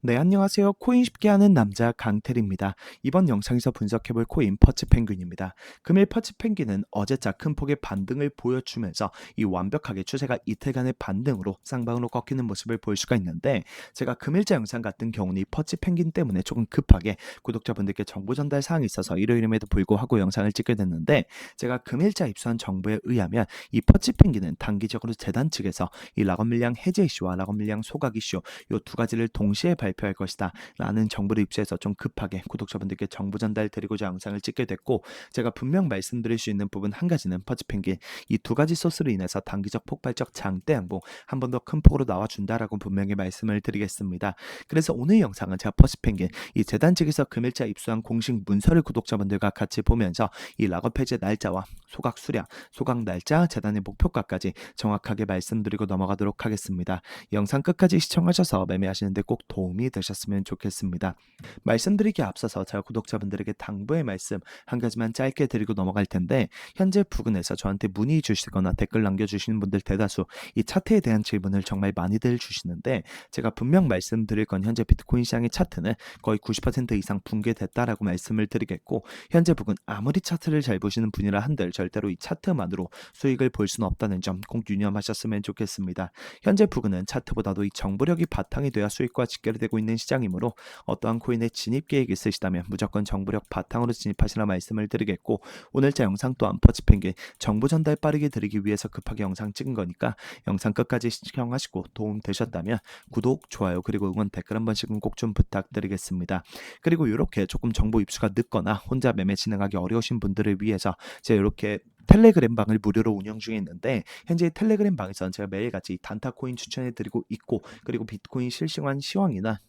네, 안녕하세요. 코인 쉽게 하는 남자 강태리입니다. 이번 영상에서 분석해볼 코인 퍼치 펭귄입니다. 금일 퍼치 펭귄은 어제자 큰 폭의 반등을 보여주면서 이 완벽하게 추세가 이틀간의 반등으로 쌍방으로 꺾이는 모습을 볼 수가 있는데 제가 금일자 영상 같은 경우는 이 퍼치 펭귄 때문에 조금 급하게 구독자분들께 정보 전달 사항이 있어서 일요일임에도 불구하고 영상을 찍게 됐는데 제가 금일자 입수한 정보에 의하면 이 퍼치 펭귄은 단기적으로 재단 측에서 이 락업 물량 해제 이슈와 락업 물량 소각 이슈 요두 가지를 동시에 발 표할 것이다 라는 정보를 입수해서 좀 급하게 구독자분들께 정보 전달 드리고자 영상을 찍게 됐고 제가 분명 말씀드릴 수 있는 부분 한 가지는 퍼치펭귄 이 두 가지 소스로 인해서 단기적 폭발적 장대 양봉 한 번 더 큰 폭으로 나와준다라고 분명히 말씀을 드리겠습니다. 그래서 오늘 영상은 제가 퍼치펭귄 이 재단 측에서 금일자 입수한 공식 문서를 구독자분들과 같이 보면서 이 락업 해제 날짜와 소각 수량, 소각 날짜, 재단의 목표가까지 정확하게 말씀드리고 넘어가도록 하겠습니다. 영상 끝까지 시청하셔서 매매하시는데 꼭 도움이 되셨으면 좋겠습니다. 말씀드리기 앞서서 제가 구독자분들에게 당부의 말씀 한 가지만 짧게 드리고 넘어갈 텐데 현재 부근에서 저한테 문의 주시거나 댓글 남겨주시는 분들 대다수 이 차트에 대한 질문을 정말 많이들 주시는데 제가 분명 말씀드릴 건 현재 비트코인 시장의 차트는 거의 90% 이상 붕괴됐다라고 말씀을 드리겠고 현재 부근 아무리 차트를 잘 보시는 분이라 한들 절대로 이 차트만으로 수익을 볼 수는 없다는 점 꼭 유념하셨으면 좋겠습니다. 현재 부근은 차트보다도 이 정보력이 바탕이 되어 수익과 직결되고 있는 시장이므로 어떠한 코인에 진입 계획이 있으시다면 무조건 정보력 바탕으로 진입하시라 말씀을 드리겠고 오늘자 영상 또한 퍼치펭귄 정보 전달 빠르게 드리기 위해서 급하게 영상 찍은 거니까 영상 끝까지 시청하시고 도움 되셨다면 구독, 좋아요 그리고 응원 댓글 한 번씩은 꼭 좀 부탁드리겠습니다. 그리고 이렇게 조금 정보 입수가 늦거나 혼자 매매 진행하기 어려우신 분들을 위해서 제가 이렇게 텔레그램 방을 무료로 운영 중에 있는데 현재 텔레그램 방에서는 제가 매일같이 단타 코인 추천해 드리고 있고 그리고 비트코인 실시간 시황이나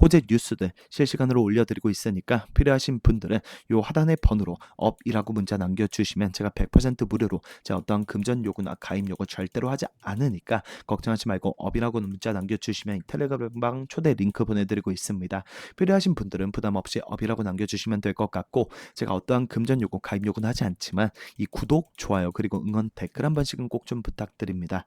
호재 뉴스들 실시간으로 올려드리고 있으니까 필요하신 분들은 요 하단의 번호로 업이라고 문자 남겨주시면 제가 100% 무료로 제가 어떤 금전 요구나 가입 요구 절대로 하지 않으니까 걱정하지 말고 업이라고 문자 남겨주시면 이 텔레그램방 초대 링크 보내드리고 있습니다. 필요하신 분들은 부담 없이 업이라고 남겨주시면 될 것 같고 제가 어떠한 금전 요구 가입 요구는 하지 않지만 이 구독 좋아요 그리고 응원 댓글 한 번씩은 꼭 좀 부탁드립니다.